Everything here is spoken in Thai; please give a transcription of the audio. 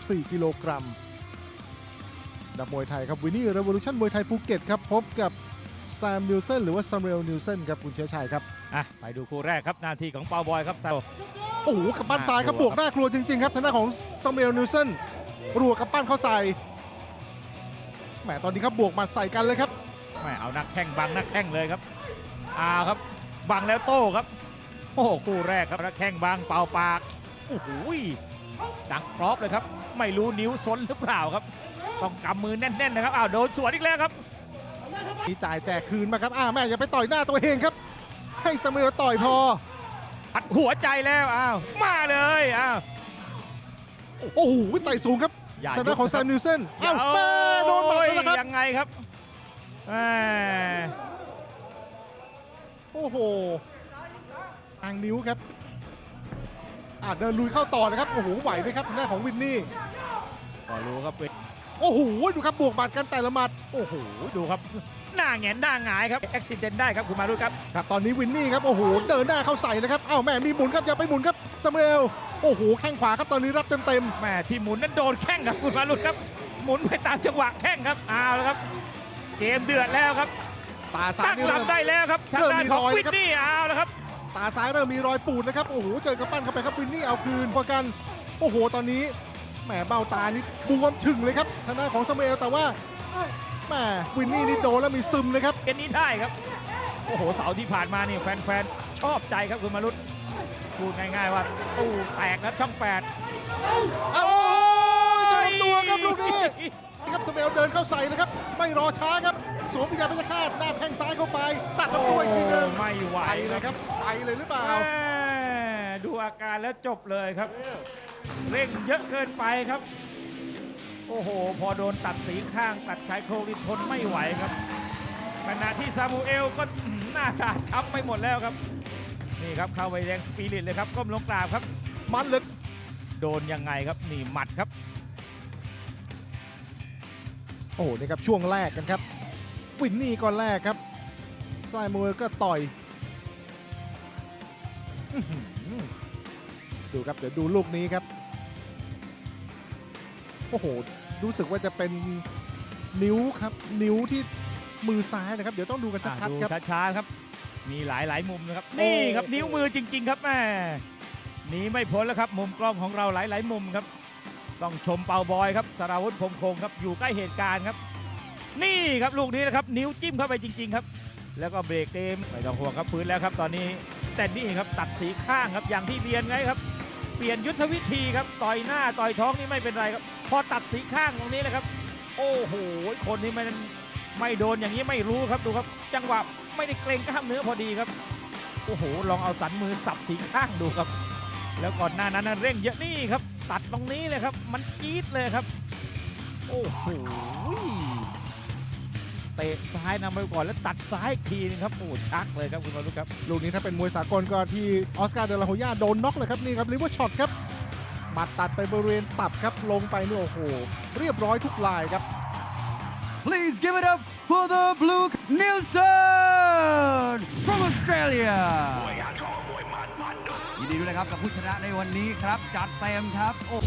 64กิโลกรัมดับมวยไทยครับวินนี่ r ร v o l u t i o n มวยไทยภูเก็ตครับพบกับแซมนิวเซนหรือว่าซัมเรลนิวเซนครับคุณเชื้อชัยครับอะไปดูคู่แรกครับหน้าที่ของเปาบอยครับแซวโอ้โหกับปั้นซ้ายครับน่ากลับววกน่ากลัวจริง ๆ ครับทางด้านของซัมเรลนิวเซนรัวกับปั้นเข้าใส่แหมตอนนี้ครับบวกหมัดใส่กันเลยครับไม่เอานักแข่งบังนักแข่งเลยครับอ้าวครับบังแล้วโต้ครับโอ้โหคู่แรกครับนักแข่งบังเป่าปากโอ้โห ดังครอบเลยครับ ไม่รู้นิ้วซนหรือเปล่าครับ ต้องกำมือแน่นๆนะครับอ้าวโดนสวนอีกแล้วครับมีจ่ายแจกคืนมาครับอ่าแม่อย่าไปต่อยหน้าตัวเองครับ ให้ซัมเรลต่อยพอปัดหัวใจแล้วอ้าวมาเลยอ้าวโอ้โหไต่สูงครับอย่าทางด้านของแซมนิวเซนอย่เอ้าแม่โดนหมัดแล้วนะครับยังไงครับแหม่โอ้โหทางนิ้วครับ อ่าเดินลุยเข้าต่อนะครับโอ้โหไหวไหมครับทางด้านของวินนี่ก็รู้ครับเป็นโอ้โหดูครับบวกหมัดกันแต่ละหมัดโอ้โหดูครับหน้าแหงนหน้าหงายครับอุบิเหตุได้ครับคุณมารุครับครับตอนนี้วินนี่ครับโอ้โหเดินหน้าเข้าใส่นะครับเอ้าแม่มีหมุนครับอย่าไปหมุนครับซามูเอลโอ้โหแข้งขวาครับตอนนี้รับเต็มแหม่ที่หมุนนั้นโดนแข้งครับคุณมารุครับ หมุนไปตามจังหวะแข้งครับเอาแล้วครับ เกมเดือดแล้วครับๆตาซ้ายตั้งนี่หลัเริ่บมได้แล้วครับทางด้านของเริ่มมีรอยวินครับนี่เอาแล้วครับ ตาซ้ายเริ่มมีรอยปูดนะครับ โอ้โห เจอกระปั้นเข้าไปครับวินนี่เอาคืนพอกัน โอ้โห ตอนนี้แหมเบ้าตานี่บวมฉึงเลยครับทางด้านของซามูเอลแต่ว่าแหมวินนี่นี่โดนแล้วมีซึมเลยครับ เกมนี้ได้ครับ โอ้โห เสาร์ที่ผ่านมานี่แฟนๆ ชอบใจครับคุณมารุตพูดง่ายๆว่าตู้แตกนะช่องแปดโอ้ยเจอตัวครับลูกนี้ ครับสเปลเดินเข้าใส่เลยครับ ไม่รอช้าครับ สวมพิยาพิฆาตหน้าแข้งซ้ายเข้าไป ตัดลำตัวอีกทีหนึ่งโอ้ไม่ไหวไปเลยครับไปเลยหรือเปล่าแม่ดูอาการแล้วจบเลยครับ เร่งเยอะเกินไปครับ โอ้โห พอโดนตัดสีข้างตัดชายโครงนี่ทนไม่ไหวครับ ขณะที่ซามูเอลก็อื้อหือหน้าตาช้ำไปหมดแล้วครับ นี่ครับเข้าไปแรงสปิริตเลยครับก้มลงกราบครับ มันเหลึก โดนยังไงครับนี่หมัดครับ โอ้โหนี่ครับช่วงแรกกันครับวินนี่ก็แรกครับไซมูเอลก็ต่อยอื้อหือดูครับเดี๋ยวดูลูกนี้ครับโอ้โหรู้สึกว่าจะเป็นนิ้วครับนิ้วที่มือซ้ายนะครับ เดี๋ยวต้องดูกันอะชัดดูๆครับช้าๆครับ มีหลายหลายๆมุมนะครับโอ้นี่ครับนิ้วมือจริง ๆ ครับแม่หนีไม่พ้นแล้วครับ มุมกล้องของเราหลายหลายๆมุมครับ ต้องชมเปาบอยครับสราวุธพรมคงครับอยู่ใกล้เหตุการณ์ครับ นี่ครับลูกนี้นะครับนิ้วจิ้มเข้าไปจริง ๆ ครับ แล้วก็เบรกเต็มไม่ต้องห่วงครับฟื้นแล้วครับตอนนี้แต่นี่ครับตัดสีข้างครับอย่างที่เรียนไงครับ เปลี่ยนยุทธวิธีครับต่อยหน้าต่อยท้องนี่ไม่เป็นไรครับ พอตัดสีข้างตรงนี้นะครับ โอ้โหคนที่ไม่ไม่โดนอย่างนี้ไม่รู้ครับดูครับ จังหวะไม่ได้เกรงกล้ามเนื้อพอดีครับโอ้โหลองเอาสันมือสับสีข้างดูครับ แล้วก่อนหน้านั้นเร่งเยอะนี่ครับ ตัดตรงนี้เลยครับ มันจี๊ดเลยครับ โอ้โหเตะซ้ายนำไปก่อนแล้วตัดซ้ายอีกทีนึงครับโอ้ชักเลยครับคุณวรุษครับ ลูกนี้ถ้าเป็นมวยสากลก็ที่ออสการ์เดลาโฮย่าโดนน็อกเลยครับนี่ครับลิเวอร์ช็อตครับหมัดตัดไปบริเวณตับครับลงไปนี่โอ้โห เรียบร้อยทุกลายครับ Please give it up for the Blue Nielsen from Australia ยินดีด้วยนะครับกับผู้ชนะในวันนี้ครับ จัดเต็มครับโอ้